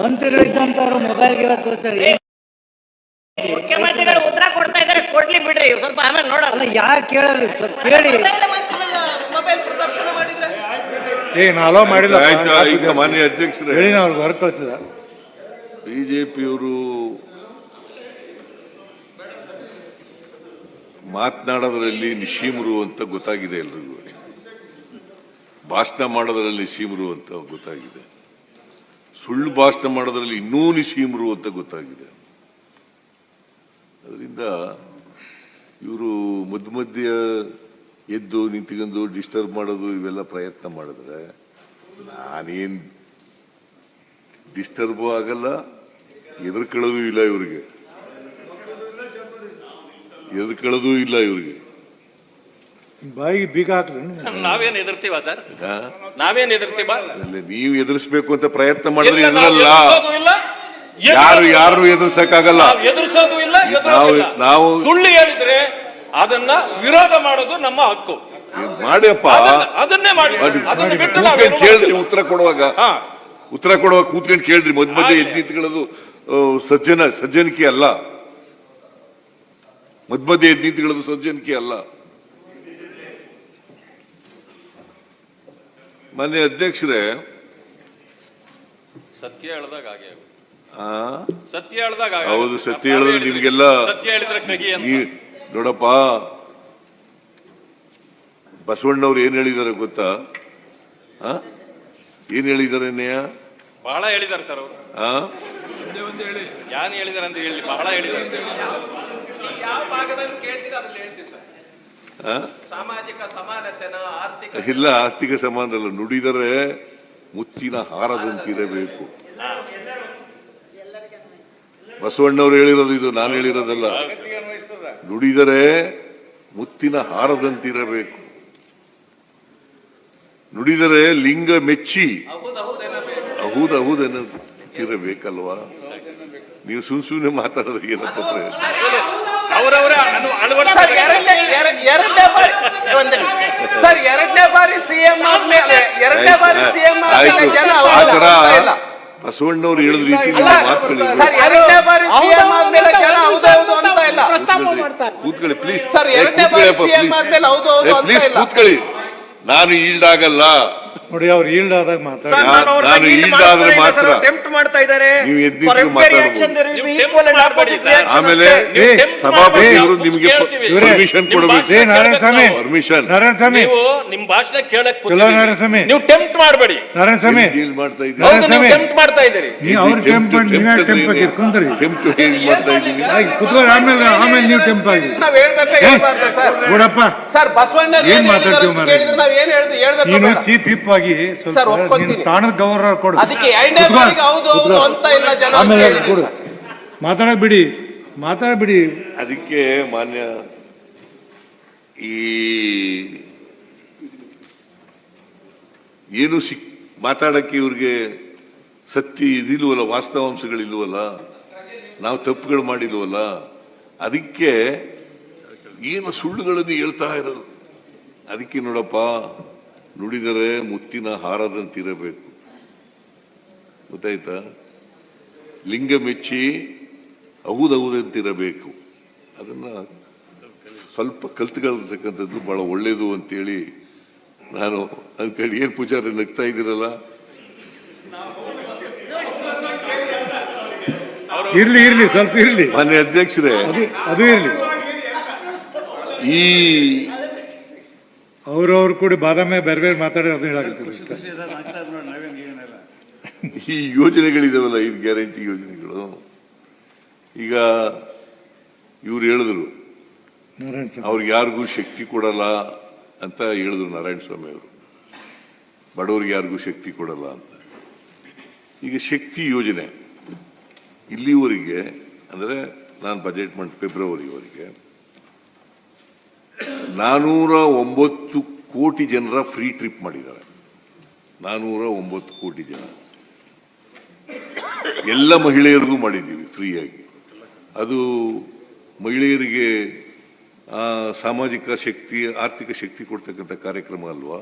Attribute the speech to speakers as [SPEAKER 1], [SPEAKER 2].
[SPEAKER 1] ಮಂತ್ರಿಗಳಿದ್ದಂತವ್ರು ಮೊಬೈಲ್ಗೆ ಇವತ್ತು ಹೋಗ್ತಾರೆ.
[SPEAKER 2] ಮುಖ್ಯಮಂತ್ರಿಗಳು ಉತ್ತರ ಕೊಡ್ತಾ ಇದಾರೆ ಕೊಡ್ಲಿ ಬಿಡ್ರಿ ಸ್ವಲ್ಪ ಆಮೇಲೆ ನೋಡಲ್ಲ
[SPEAKER 1] ಯಾಕೆ ಕೇಳಲ್ಲ ಸ್ವಲ್ಪ ಕೇಳಿ.
[SPEAKER 2] ಮೊಬೈಲ್ ಪ್ರದರ್ಶನ ಮಾಡಿದ್ರೆ
[SPEAKER 3] ಏ ನಾ ಅಲೋ ಮಾಡಿಲ್ಲ.
[SPEAKER 4] ಆಯ್ತಾ ಈಗ ಮಾನ್ಯ ಅಧ್ಯಕ್ಷರೇ.
[SPEAKER 3] ಹೇಳಿ ನಾವು ಅವ್ರಿಗೆ ಹೊರಗೆ ಕಳ್ಸಿದ
[SPEAKER 4] ಬಿಜೆಪಿಯವರು ಮಾತನಾಡೋದ್ರಲ್ಲಿ ನಿಶೀಮರು ಅಂತ ಗೊತ್ತಾಗಿದೆ ಎಲ್ರಿಗೂ. ಭಾಷಣ ಮಾಡೋದ್ರಲ್ಲಿ ನಿಶೀಮರು ಅಂತ ಗೊತ್ತಾಗಿದೆ. ಸುಳ್ಳು ಭಾಷಣ ಮಾಡೋದ್ರಲ್ಲಿ ಇನ್ನೂ ನಿಶೀಮರು ಅಂತ ಗೊತ್ತಾಗಿದೆ. ಅದರಿಂದ ಇವರು ಮಧ್ಯ ಮಧ್ಯ ಎದ್ದು ನಿಂತ್ಕೊಂಡು ಡಿಸ್ಟರ್ಬ್ ಮಾಡೋದು ಇವೆಲ್ಲ ಪ್ರಯತ್ನ ಮಾಡಿದ್ರೆ ನಾನೇನ್ ಡಿಸ್ಟರ್ಬು ಆಗಲ್ಲ, ಎದುರ್ಕೊಳ್ಳೋದು ಇಲ್ಲ ಇವರಿಗೆ. ಎದುರ್ಕೊಳ್ಳೋದು ಇಲ್ಲ ಇವ್ರಿಗೆ.
[SPEAKER 3] ಬಾಯಿಗೆ ಬೀಗ ಹಾಕಿದ್ರೆ
[SPEAKER 5] ನಾವೇನ್ ಎದುರ್ತೀವ ಸರ್? ನಾವೇನ್ ಎದುರ್ತೀವ
[SPEAKER 4] ನೀವು ಎದುರಿಸಬೇಕು ಅಂತ ಪ್ರಯತ್ನ ಮಾಡಿದ್ರೆ ಎದುರಲ್ಲ
[SPEAKER 5] ಇಲ್ಲ.
[SPEAKER 4] ಯಾರು ಯಾರು ಎದುರ್ಸಕ್ಕಾಗಲ್ಲ
[SPEAKER 5] ನಾವು ಎದುರಿಸೋದು ಇಲ್ಲ
[SPEAKER 4] ನಾವು ನಾವು
[SPEAKER 5] ಸುಳ್ಳು ಹೇಳಿದ್ರೆ ಅದನ್ನ ವಿರೋಧ ಮಾಡೋದು ನಮ್ಮ ಹಕ್ಕು.
[SPEAKER 4] ಮಾಡಿಯಪ್ಪ?
[SPEAKER 5] ಅದನ್ನ- ಅದನ್ನೇ ಮಾಡಿ.
[SPEAKER 4] ಕೇಳ್ರಿ ಉತ್ತರ ಕೊಡುವಾಗ.
[SPEAKER 5] ಹಾ.
[SPEAKER 4] ಉತ್ತರ ಕೊಡುವಾಗ ಕೂತ್ಕೊಂಡು ಕೇಳ್ರಿ. ಮಧ್ಯ ಮಧ್ಯೆ
[SPEAKER 5] ಹಾಗೆ.
[SPEAKER 4] ಎದ್ದು ನಿಂತ್ಕೊಳ್ಳೋದು ಸಜ್ಜನ ಸಜ್ಜನಿಕೆ ಅಲ್ಲ. ಮಧ್ಯ ಮಧ್ಯೆ ಎದ್ದು ನಿಂತ್ಕೊಳ್ಳೋದು ಸಜ್ಜನಿಕೆ ಅಲ್ಲ. ಮಾನ್ಯ ಅಧ್ಯಕ್ಷರೇ.
[SPEAKER 5] ಸತ್ಯ ಹೇಳ್ದಾಗ ಹಾಗೆ ಆಗುತ್ತೆ.
[SPEAKER 4] ಆ?
[SPEAKER 5] ಸತ್ಯ ಹೇಳ್ದಾಗ
[SPEAKER 4] ಹೌದು, ಸತ್ಯ ಹೇಳಿದ್ರೆ ನಿಮ್ಗೆಲ್ಲ
[SPEAKER 5] ಸತ್ಯ ಹೇಳಿದ್ರೆ ಕಹಿ ಅಂತ.
[SPEAKER 4] ನೀ ನೋಡಪ್ಪ ಬಸವಣ್ಣವ್ರು ಏನ್ ಹೇಳಿದ್ದಾರೆ ಗೊತ್ತಾ? ಆ? ಏನ್ ಹೇಳಿದ್ದಾರೆ ನೇಯ
[SPEAKER 5] ಬಹಳ ಹೇಳಿದ್ದಾರೆ ಸರ್ ಅವರು.
[SPEAKER 4] ಆ?
[SPEAKER 5] ಯಾನ್ ಹೇಳಿದಾರೆ ಅಂತ ಹೇಳಿ ಬಹಳ ಹೇಳಿದ್ದಾರೆ
[SPEAKER 2] ಯಾವ ಭಾಗದಲ್ಲಿ ಕೇಳ್ತೀರಾ ಅದ್ರಲ್ಲಿ ಹೇಳ್ತೀವಿ ಸರ್? ಸಾಮಾಜಿಕ ಸಮಾನತೆನ ಆರ್ಥಿಕ
[SPEAKER 4] ಇಲ್ಲ ಆಸ್ತಿಕ ಸಮಾನರಲ್ಲ ನುಡಿದರೆ ಮುತ್ತಿನ ಹಾರದಂತಿರಬೇಕು. ಬಸವಣ್ಣವ್ರು ಹೇಳಿರೋದು ಇದು ನಾನು ಹೇಳಿರೋದಲ್ಲ. ನುಡಿದರೆ ಮುತ್ತಿನ ಹಾರದಂತಿರಬೇಕು. ನುಡಿದರೆ ಲಿಂಗ ಮೆಚ್ಚಿ ಅಹುದ್ ಅಹುದ್ ಅನ್ನೋದಿರಬೇಕಲ್ವಾ ನೀವು ಸುಮ್ ಸುಮ್ಮನೆ ಮಾತಾಡೋದು ಏನಪ್ಪ ಪ್ರಯೋಜನ?
[SPEAKER 5] ಅವರವರ
[SPEAKER 2] ಎರಡನೇ ಬಾರಿ. ಸರ್ ಎರಡನೇ ಬಾರಿ ಸಿಎಂ ಆದ್ಮೇಲೆ ಎರಡನೇ ಬಾರಿ ಸಿಎಂ ಆದ್ಮೇಲೆ ಜನ
[SPEAKER 4] ಆ
[SPEAKER 2] ಹೌದು ಅಂತ ಇಲ್ಲ.
[SPEAKER 4] ಬಸವಣ್ಣವ್ರು ಹೇಳಿದ ರೀತಿ
[SPEAKER 2] ಸರ್ ಎರಡನೇ ಬಾರಿ ಸಿಎಂ ಆದ್ಮೇಲೆ ಜನ ಹೌದು ಹೌದು ಅಂತ ಇಲ್ಲ.
[SPEAKER 4] ಕೂತ್ಕೊಳ್ಳಿ ಪ್ಲೀಸ್
[SPEAKER 2] ಸರ್, ಎರಡನೇ ಬಾರಿ ಸಿಎಂ ಆದ್ಮೇಲೆ ಹೌದು ಹೌದು ಅಂತ
[SPEAKER 4] ಪ್ಲೀಸ್. ಕೂತ್ಕೊಳ್ಳಿ. ನಾನು ಈಲ್ಡ್ ಆಗಲ್ಲ.
[SPEAKER 3] ನೋಡಿ ಅವ್ರು ಈಲ್ಡ್ ಆದಾಗ ಮಾತಾಡ.
[SPEAKER 4] ನಾನು ಈಲ್ಡ್ ಆದ್ರೆ ಮಾತ್ರ.
[SPEAKER 2] ಮಾಡ್ತಾ ಇದ್ದಾರೆ.
[SPEAKER 4] ನೀವು ಎದ್ದು ಮಾತಾಡಬಹುದು
[SPEAKER 5] ನೀವು tempt ಮಾಡ್ಬೇಡಿ
[SPEAKER 4] ಆಮೇಲೆ ಸಭಾಪತಿಯವರು ನಿಮ್ಗೆ ಪರ್ಮಿಷನ್ ಕೊಡಬೇಕು.
[SPEAKER 5] ನಾವು.
[SPEAKER 4] ಪರ್ಮಿಷನ್
[SPEAKER 3] ನಾರಾಯಣ ಸ್ವಾಮಿ
[SPEAKER 5] ನೀವು ನಿಮ್ ಭಾಷಣ ಕೇಳಕ್
[SPEAKER 3] ಚಲೋ ನಾರಾಯಣ ಸ್ವಾಮಿ
[SPEAKER 5] ನೀವು ಟೆಂಪ್ಟ್ ಮಾಡಬೇಡಿ.
[SPEAKER 3] ನಾರಾಯಣ ಸ್ವಾಮಿ
[SPEAKER 4] ಮಾಡ್ತಾ
[SPEAKER 3] ಇದ್ದೀರಿ.
[SPEAKER 5] ಟೆಂಪ್ಟ್ ಮಾಡ್ತಾ ಇದ್ದೀರಿ.
[SPEAKER 3] ಅವ್ರ ಟೆಂಪ್ ಟೆಂಪ್
[SPEAKER 4] ಟೆಂಪ್ಟ್ ಮಾಡ್ತಾ
[SPEAKER 3] ಆಮೇಲೆ ಆಮೇಲೆ ನೀವು ಟೆಂಪ್ ಆಗಿ.
[SPEAKER 2] ನಾವ್ ಹೇಳ್ಬೇಕಾ ಸರ್?
[SPEAKER 3] ನೋಡಪ್ಪ
[SPEAKER 2] ಸರ್ ಬಸವಣ್ಣ
[SPEAKER 3] ಏನ್ ಮಾತಾಡ್ತೀವಿ
[SPEAKER 2] ನಾವ್ ಏನ್ ಹೇಳ್ದು ಹೇಳ್ಬೇಕು
[SPEAKER 3] ನೀನು ಚೀಫ್ ಹಿಪ್ ಆಗಿ
[SPEAKER 2] ಸರ್,
[SPEAKER 3] ತಾಣದ ಗೌರವ ಕೊಡು.
[SPEAKER 2] ಅದಕ್ಕೆ ಎರಡನೇ ಬಾರಿಗೆ ಹೌದು ಹೌದು ಅಂತ ಇಲ್ಲ ಜನ
[SPEAKER 3] ಆಮೇಲೆ
[SPEAKER 2] ಹೇಳಿದ್ರು
[SPEAKER 3] ಕೊಡು
[SPEAKER 2] ಸರ್.
[SPEAKER 3] ಮಾತಾಡಕ್ ಬಿಡಿ ಮಾತಾಡಕ್ ಬಿಡಿ
[SPEAKER 4] ಅದಕ್ಕೆ ಮಾನ್ಯ ಈ ಏನು ಸಿಕ್ ಮಾತಾಡಕ್ಕೆ ಇವ್ರಿಗೆ ಸತ್ಯ ಇದಿಲ್ವಲ್ಲ, ವಾಸ್ತವಾಂಶಗಳಿಲ್ವಲ್ಲ, ನಾವು ತಪ್ಪುಗಳು ಮಾಡಿಲ್ವಲ್ಲ, ಅದಕ್ಕೆ ಏನು ಸುಳ್ಳುಗಳನ್ನು ಹೇಳ್ತಾ ಇರೋದು? ಅದಕ್ಕೆ ನೋಡಪ್ಪ, ನುಡಿದರೆ ಮುತ್ತಿನ ಹಾರದಂತಿರಬೇಕು. ಗೊತ್ತಾಯ್ತಾ? ಲಿಂಗ ಮೆಚ್ಚಿ ಹೌದೌದಂತಿರಬೇಕು ಅದನ್ನು ಸ್ವಲ್ಪ ಕಲ್ತ್ಕೊಳ್ತಕ್ಕಂಥದ್ದು ಭಾಳ ಒಳ್ಳೆಯದು ಅಂತೇಳಿ ನಾನು ಅನ್ಕಂಡು ಏನು ಪೂಜಾರಿ ನಗ್ತಾ ಇದ್ದೀರಲ್ಲ?
[SPEAKER 3] ಇರ್ಲಿ ಇರ್ಲಿ ಸ್ವಲ್ಪ ಇರ್ಲಿ.
[SPEAKER 4] ಮನೆ ಅಧ್ಯಕ್ಷರೇ.
[SPEAKER 3] ಅದು ಇರಲಿ ಇರ್ಲಿ.
[SPEAKER 4] ಈ
[SPEAKER 3] ಅವ್ರವ್ರು ಕೂಡ ಬಾದಾಮಿ ಬೇರೆ ಬೇರೆ ಮಾತಾಡಿ ಅದನ್ನ ಅಷ್ಟೇ.
[SPEAKER 4] ಈ ಯೋಜನೆಗಳಿದಾವಲ್ಲ ಇದು ಗ್ಯಾರಂಟಿ ಯೋಜನೆಗಳು. ಈಗ ಇವ್ರು ಹೇಳಿದ್ರು ಅವ್ರಿಗೆ ಯಾರಿಗೂ ಶಕ್ತಿ ಕೊಡಲ್ಲ ಅಂತ ಹೇಳಿದ್ರು ನಾರಾಯಣ ಸ್ವಾಮಿ ಅವರು. ಬಡವ್ರಿಗೆ ಯಾರಿಗೂ ಶಕ್ತಿ ಕೊಡಲ್ಲ ಅಂತ. ಈಗ ಶಕ್ತಿ ಯೋಜನೆ ಇಲ್ಲಿವರೆಗೆ ಅಂದರೆ ನಾನು ಬಜೆಟ್ ಮಾಡಿ ಫೆಬ್ರವರಿವರೆಗೆ ನಾನೂರ ಒಂಬತ್ತು ಕೋಟಿ ಜನರ ಫ್ರೀ ಟ್ರಿಪ್ ಮಾಡಿದ್ದಾರೆ. ನಾನೂರ ಒಂಬತ್ತು ಕೋಟಿ ಜನ. ಎಲ್ಲ ಮಹಿಳೆಯರಿಗೂ ಮಾಡಿದ್ದೀವಿ ಫ್ರೀಯಾಗಿ ಅದು ಮಹಿಳೆಯರಿಗೆ ಸಾಮಾಜಿಕ ಶಕ್ತಿ ಆರ್ಥಿಕ ಶಕ್ತಿ ಕೊಡ್ತಕ್ಕಂಥ ಕಾರ್ಯಕ್ರಮ ಅಲ್ವಾ?